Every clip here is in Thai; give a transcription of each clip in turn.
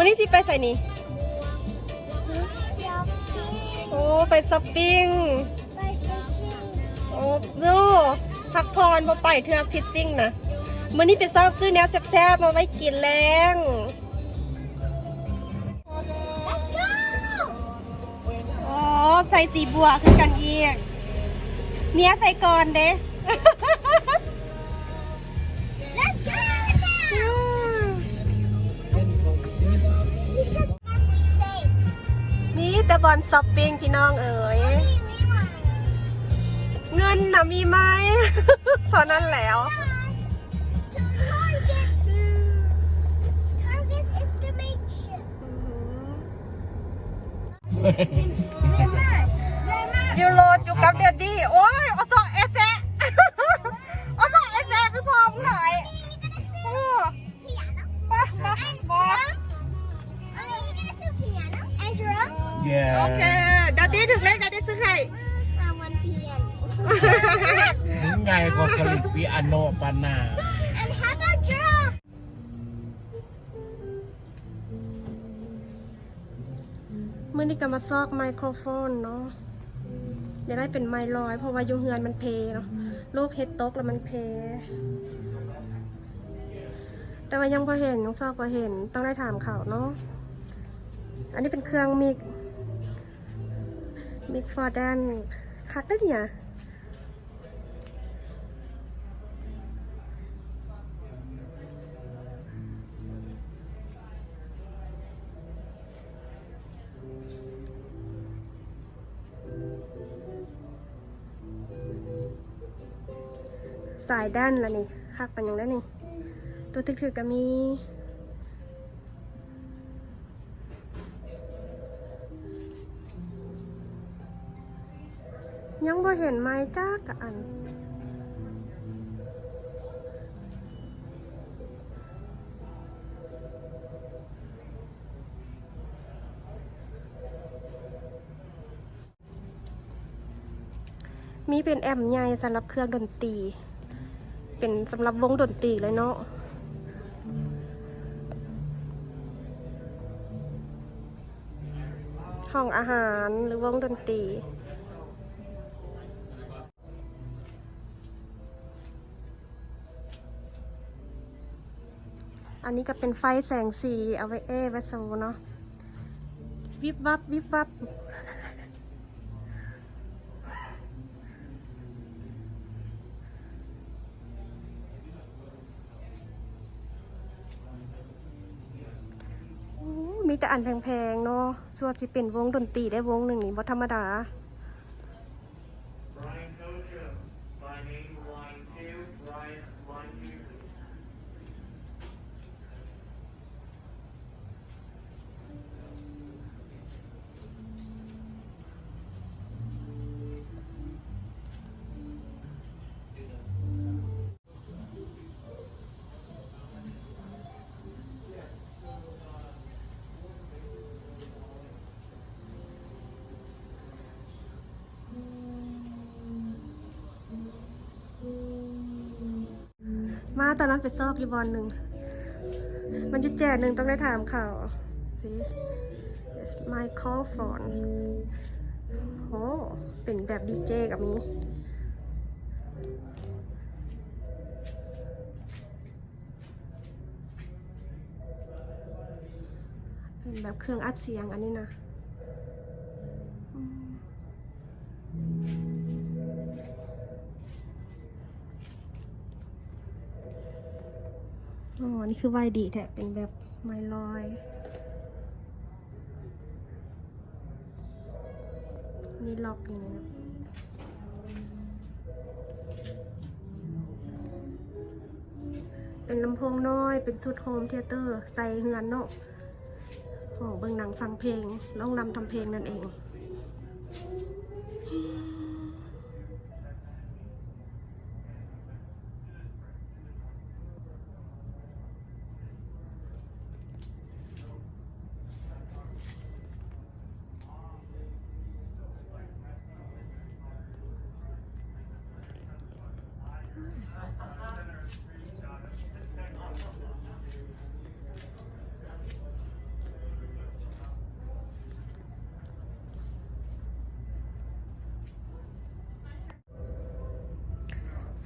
มื้อนี้สิไปใส่นี่ช้อปปิ้งโอ้ไปช้อปปิ้งไปฟิชชิ่งโอ้โซพักพรบ่ไปเทือกฟิตซิ่งนะมื้อนี้ไปซอกซื้อแนวแซ่บๆมาไว้กินแรง let's go อ๋อใส่สีบัวคือกันอีกเมียใส่ก่อนเด้ บอลช้อปปิ้งพี่น้องเอ๋ย we want เงินน่ะมีไหมเท่านั้นแล้ว to Target Target estimation ยูโรอยู่กับเดดดี้โอ้ย โอเค Yeah. เดดดี้ถึงเลขเดดดี้ซื้อให้ I want piano ถึงไงก็ผลิตปีอาโนปานา and how about drum เมื่อนี้ก็มาซอกไมโครโฟนเนาะเดี๋ยวได้เป็นไมค์ลอย เพราะว่าอยูเฮือนมันเพเนาะลูกเฮ็ดตกแล้วมันเพ แต่ว่ายังพอเห็นยังซอกพอเห็นต้องได้ถามเขาเนาะอันนี้เป็นเครื่องมิก มิกฟอร์แดนคักได้เนี่ยสายด้านละนี่คักปันยังได้นี่ ตัวทึกถือก็มี ยังบ่เห็นไม้จ้ากอัน มีเป็นแอมใหญ่สำหรับเครื่องดนตรี เป็นสำหรับวงดนตรีเลยเนาะห้องอาหารหรือวงดนตรี อันนี้ก็เป็นไฟแสงสีเอาไว้เอไว้โซเนาะ วิบวับ วิบวับ มีแต่อันแพงๆเนาะส่วนสิเป็นวงดนตรีได้วงหนึ่งนี่บ่ธรรมดา มาตอนนั้นไปซอกอีบอลหนึ่ง มันจะแจกหนึ่งต้องได้ถามข่าวสิ yes microphone โอ้เป็นแบบดีเจกับนี้เป็นแบบเครื่องอัดเสียงอันนี้นะ อ๋อ นี่คือไวดีแท้เป็นแบบไมลอย นี่ล็อกอย่างนี้นะเป็นลำโพงน้อย เป็นสุดโฮมเทเตอร์ ใส่เฮือนเนาะห้องเบิ่งหนังฟังเพลงร้องรำทำเพลงนั่นเอง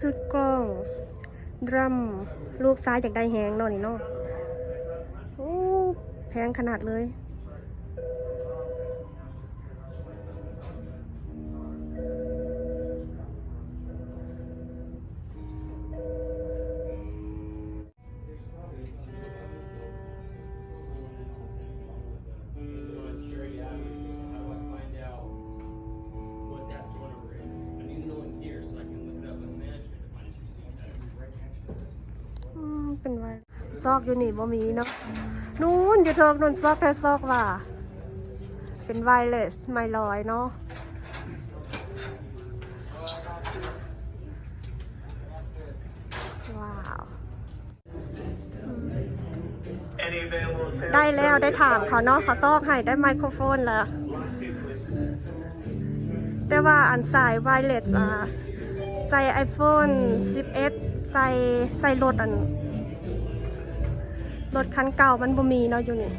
สุดกล้อง ดรัม ลูกซ้ายจากได้แหงเนาะนี่เนาะโอ้ แพงขนาดเลย ซอกอยู่นี่บ่มีเนาะนู่นอยู่เทิงนู่นซอกแค่ซอกว่า เป็นไวเลสไม่ลอยเนาะว้าว ได้แล้วได้ถามเขาเนาะเขาซอกให้ได้ไมโครโฟนแล้ว แต่ว่าอันสายไวเลสอะใส่ iPhone 11 ใส่ใส่รถอัน รถคันเก่ามันบ่มีเนาะอยู่นี่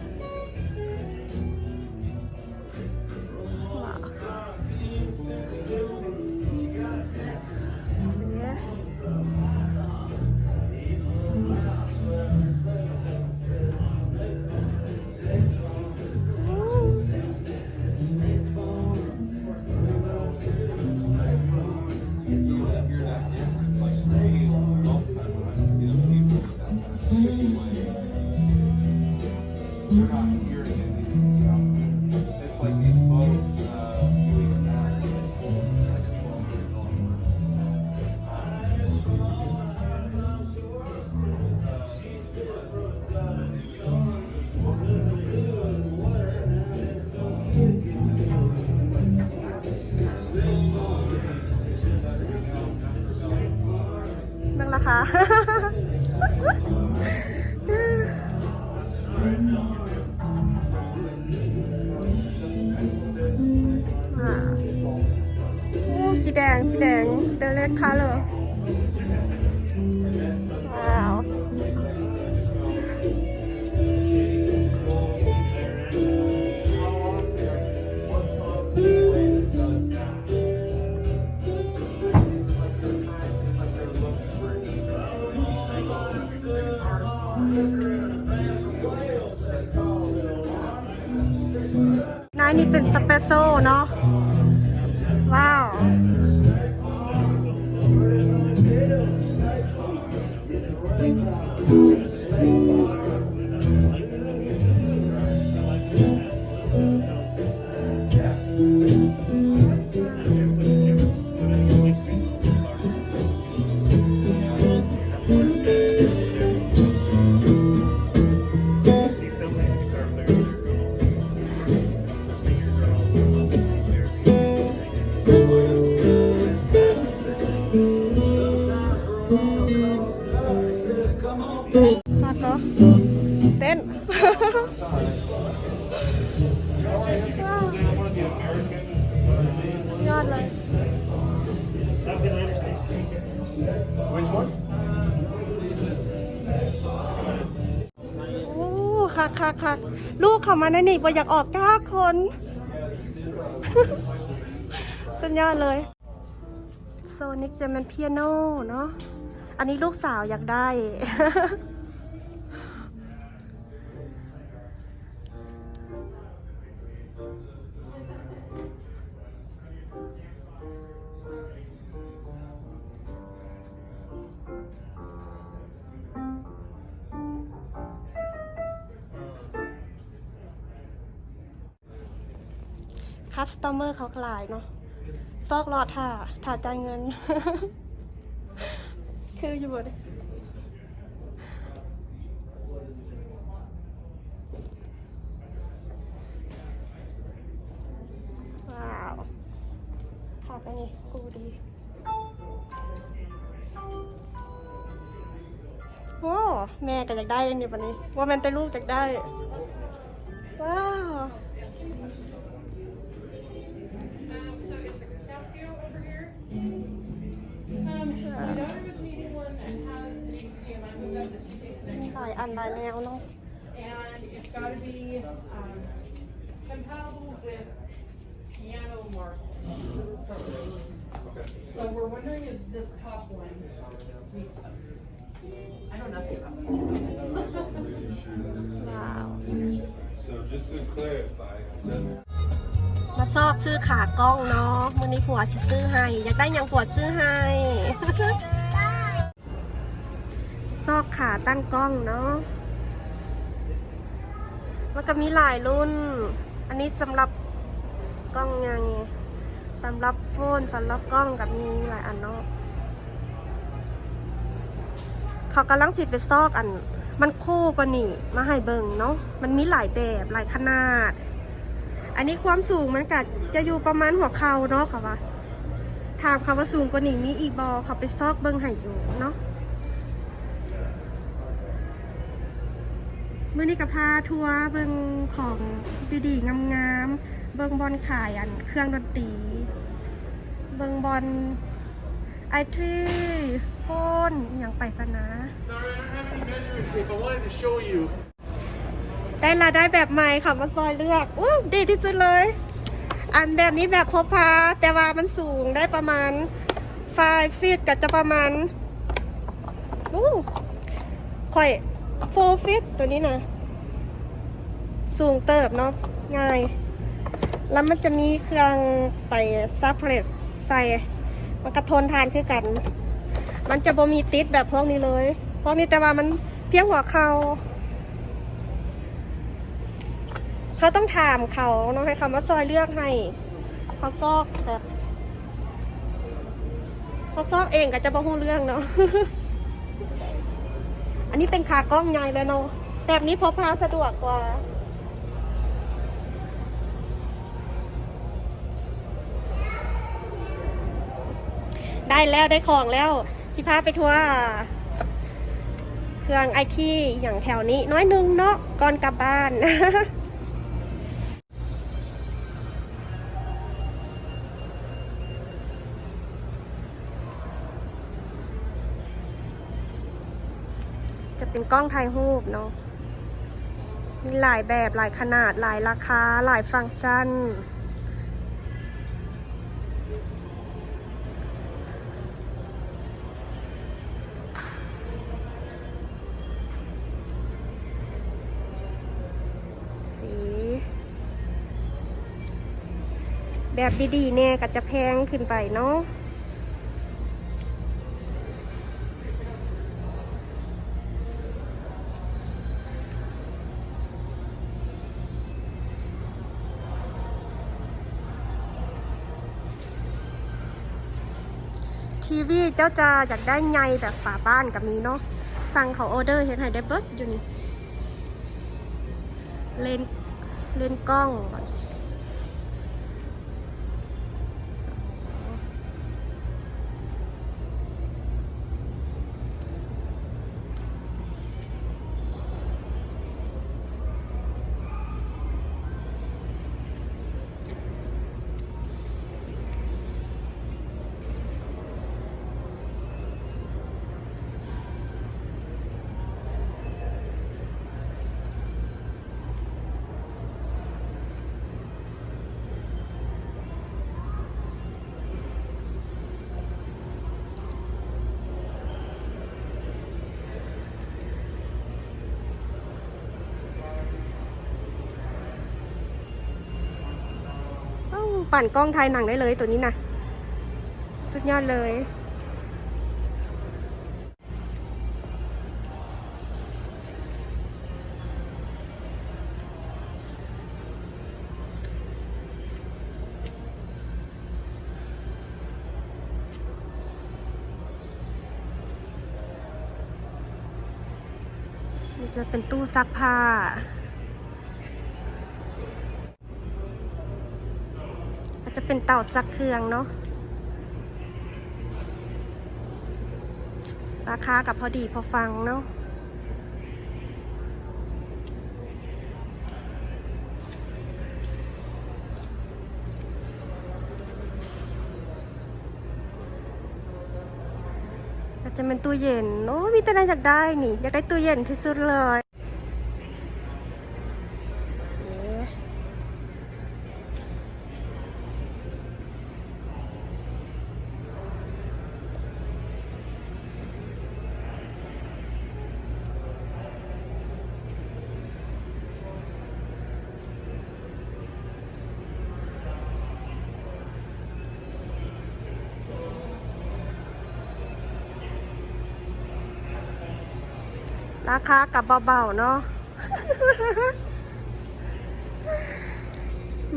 ยอดเลย Which one? โอ้คักคักคักลูกเขามาในนี่บ่อยากออกก้าคน สุดยอดเลยโซนิกจะเป็นเปียโนเนาะ อันนี้ลูกสาวอยากได้ คัสตอมเมอร์เขากลายเนาะซอกรอดถ่าถ่าจ่ายเงิน คืออยู่บนว้าวขาดไปนี่กูดีโอ้แม่ก็อยากได้เลยนี่ปันนี้ ว่าแม่นแต่ลูกอยากได้ ว้าว อันหลายแนวเนาะ and it's got to be um, compatible with piano marble. So we're wondering if this top one I know nothing about this. ว้าว So just to clarify, it doesn't มาซอกซื้อขากล้องเนาะมื้อนี้ผัวสิซื้อให้ อยากได้หยังผัวซื้อให้ซอก ขาตั้งกล้องเนาะมันก็มีหลายรุ่น อันนี้สำหรับกล้องไงสำหรับโฟนสำหรับกล้องกับมีหลายอันเนาะเขากำลังสิไปซอกอัน มันคู่กว่านี่มาให้เบิงเนาะมันมีหลายแบบหลายขนาด อันนี้ความสูงมันก็จะอยู่ประมาณหัวเข่าเนาะค่ะว่าถามค่ะว่าสูงกว่านี้มีอีกบอเขาไปซอกเบิงให้อยู่เนาะ มื่อนี้ก็พาทัวร์เบิ่งของดีๆงามๆเบิ่งบอลขายอันเครื่องดนตรี เบิ่งบอลไอทรีโฟนอหย่างไปสนะ Sorry, I don't have any measuring tape. I wanted to show you. ได้ละได้แบบใหม่ค่ะมาซอยเลือกอู้ดีที่สุดเลย อันแบบนี้แบบพกพา แต่ว่ามันสูงได้ประมาณ5ฟีตก็จะประมาณอู้ค่อย 4ฟีตตัวนี้นะสูงเติบเนาะง่าย แล้วมันจะมีเครื่องไปซับเพรสใส่ มันกระทนทานคือกัน มันจะบ่มีติดแบบพวกนี้เลย พวกนี้แต่ว่ามันเพียงหัวเขาเขาต้องถามเขาเนาะให้เขามาซอยเลือกให้เขาซอกแบบเขาซอกเองก็จะบ่ฮู้เรื่องเนาะ อันนี้เป็นขากล้องใหญ่เลยเนาะแบบนี้พกพาสะดวกกว่า ได้แล้วได้ของแล้ว สิพาไปทัวร์เครื่องไอทีอย่างแถวนี้น้อยนึงเนาะก่อนกลับบ้าน เป็นกล้องถ่ายรูปเนาะมีหลายแบบหลายขนาดหลายราคาหลายฟังก์ชัน สี แบบดีๆเนี่ยก็จะแพงขึ้นไปเนาะ ทีวีเจ้าจะอยากได้ไงแบบฝาบ้านกับมีเนาะสั่งเขาออเดอร์เห็นไห้ได้เบิร์ดอยู่นี่เลนเลนกล้อง ปั่นกล้องถ่ายหนังได้เลยตัวนี้นะสุดยอดเลยนี่จะเป็นตู้ซักผ้า เป็นเต่าซักเครื่องเนาะราคากับพอดีพอฟังเนาะอาจะเป็นตู้เย็น โอ้มีแต่ไหนอยากได้นี่ อยากได้ตู้เย็นที่สุดเลย ราคากับเบาๆเนาะ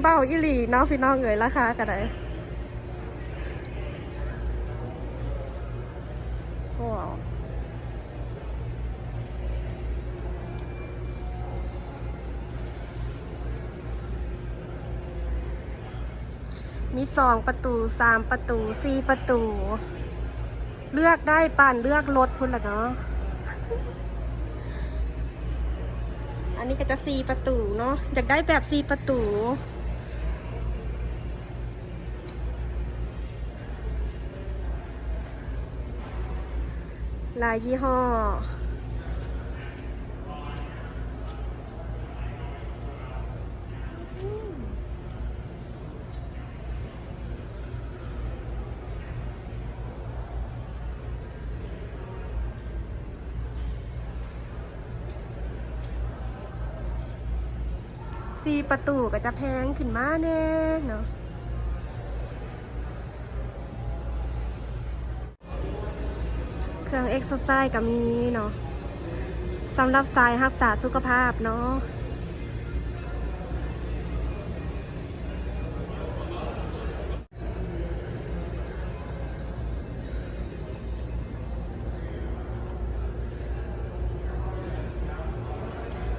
เบาอีหลีเนาะพี่น้องเอ๋ยราคากันไหนว้มีสองประตูสามประตูสี่ประตู เลือกได้ปานเลือกรถพุ่นละเนาะ นี้ก็จะสีประตูเนาะอยากได้แบบสีประตู ลายยี่ห้อ สี่ ประตูก็จะแพงขึ้นมาแน่เนาะเครื่องเอ็กซ์ไซส์ก็มีเนาะสำหรับสายรักษาสุขภาพเนาะ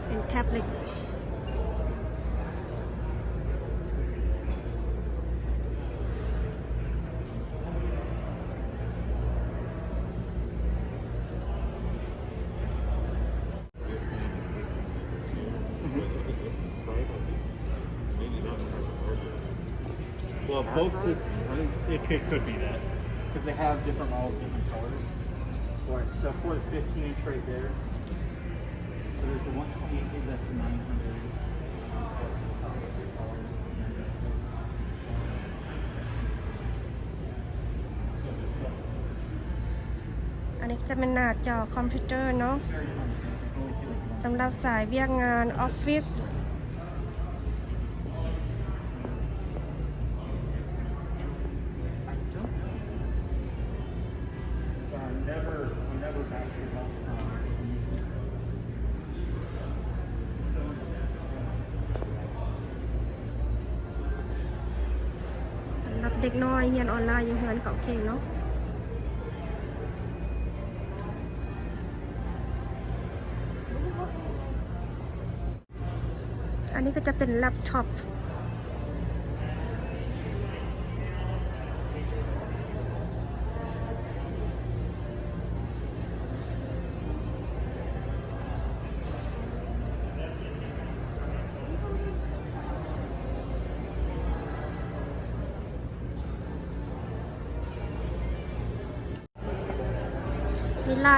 เป็นแท็บเล็ต it could, could be that. Because they have different models, different colors. For it. So for the 15 inch right there. So there's the 128 gig, that's the 900.อันนี้จะเป็นหน้าจอคอมพิวเตอร์เนาะสำหรับสายเวียกงานออฟฟิศ ออนไลน์อยู่เฮือนก็โอเคเนาะอันนี้ก็จะเป็นแล็ปท็อป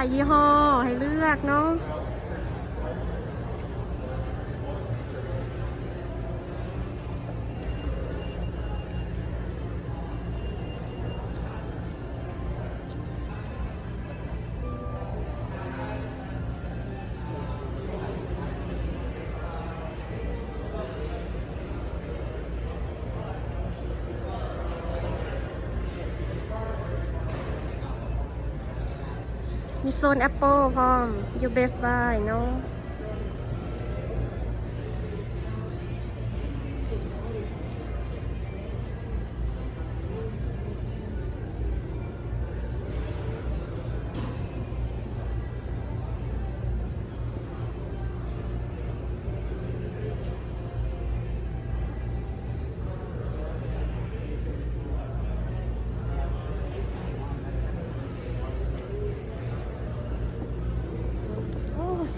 ลายยี่ห้อให้เลือกเนาะ โซนแอปเปิลพร้อมยูเบฟบายเนาะ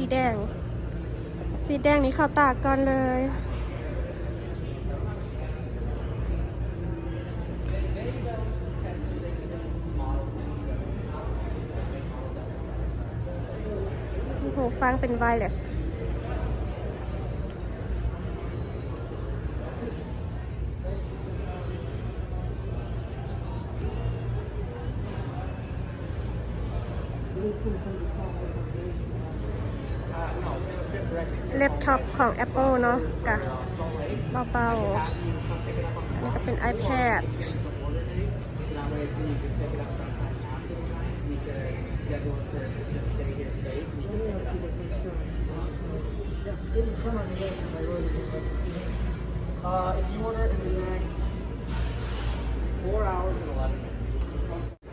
สีแดง สีแดงนี้เข้าตาก่อนเลย โหฟังเป็นไวเลส นาะกะเบาๆอันนี้ก็เป็น iPad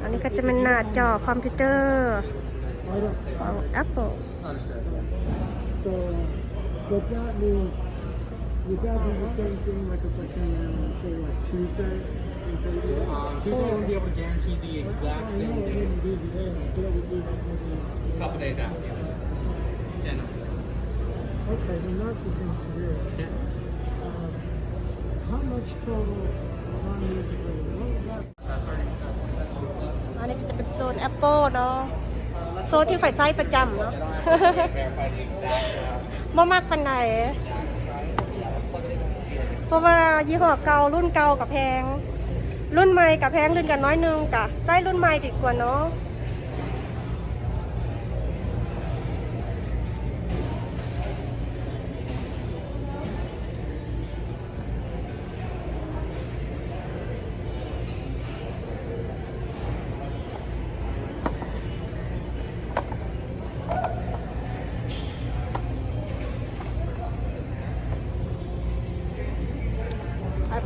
อันนี้ก็จะเป็นหน้าจอคอมพิวเตอร์ของ Apple Understood. So what that means, would that be the same thing like if I came in and say like Tuesday? and paid it? Um, Tuesday, I wouldn't be able to guarantee the exact I know same it day. wouldn't be the day, but it would be maybe. A couple days out, yes. Generally. Okay, then that's the thing to do. Um, how much total on the What was that? อันนี้ก็จะเป็นโซน Apple เนาะ โซนที่ข่อยใช้ประจำเนาะ Verify the exact, uh, บ่มากปันไหนเพราะว่ายี่ห้อเก่ารุ่นเก่ากับแพง รุ่นใหม่กับแพงรุ่นกันน้อยนึงกะไส้รุ่นใหม่ดีกว่าเนาะ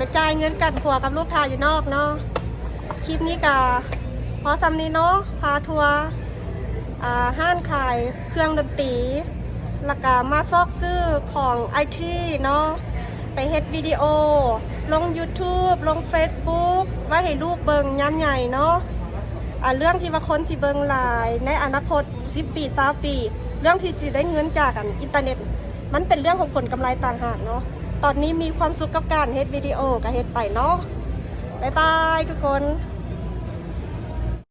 ไปจ่ายเงินกันผัวกับลูกทาอยู่นอกเนาะคลิปนี้กะพอซัมนี้เนาะพาทัวร์อ่าห้านขายเครื่องดนตรีแล้วก็มาซอกซื้อของไอทีเนาะไปเฮ็ดวิดีโอ ลง YouTube ลง Facebook ไว้ให้ลูกเบิงย้ำใหญ่เนาะอ่าเรื่องที่ว่าคนสิเบิงหลาย ในอนาคต 10 ปี20ปี เรื่องที่สิได้เงินจากกันอินเทอร์เน็ต มันเป็นเรื่องของผลกำไรต่างหากเนาะ ตอนนี้มีความสุขกับการเฮ็ดวิดีโอกับเฮ็ดไปเนาะบ๊ายบายทุกคน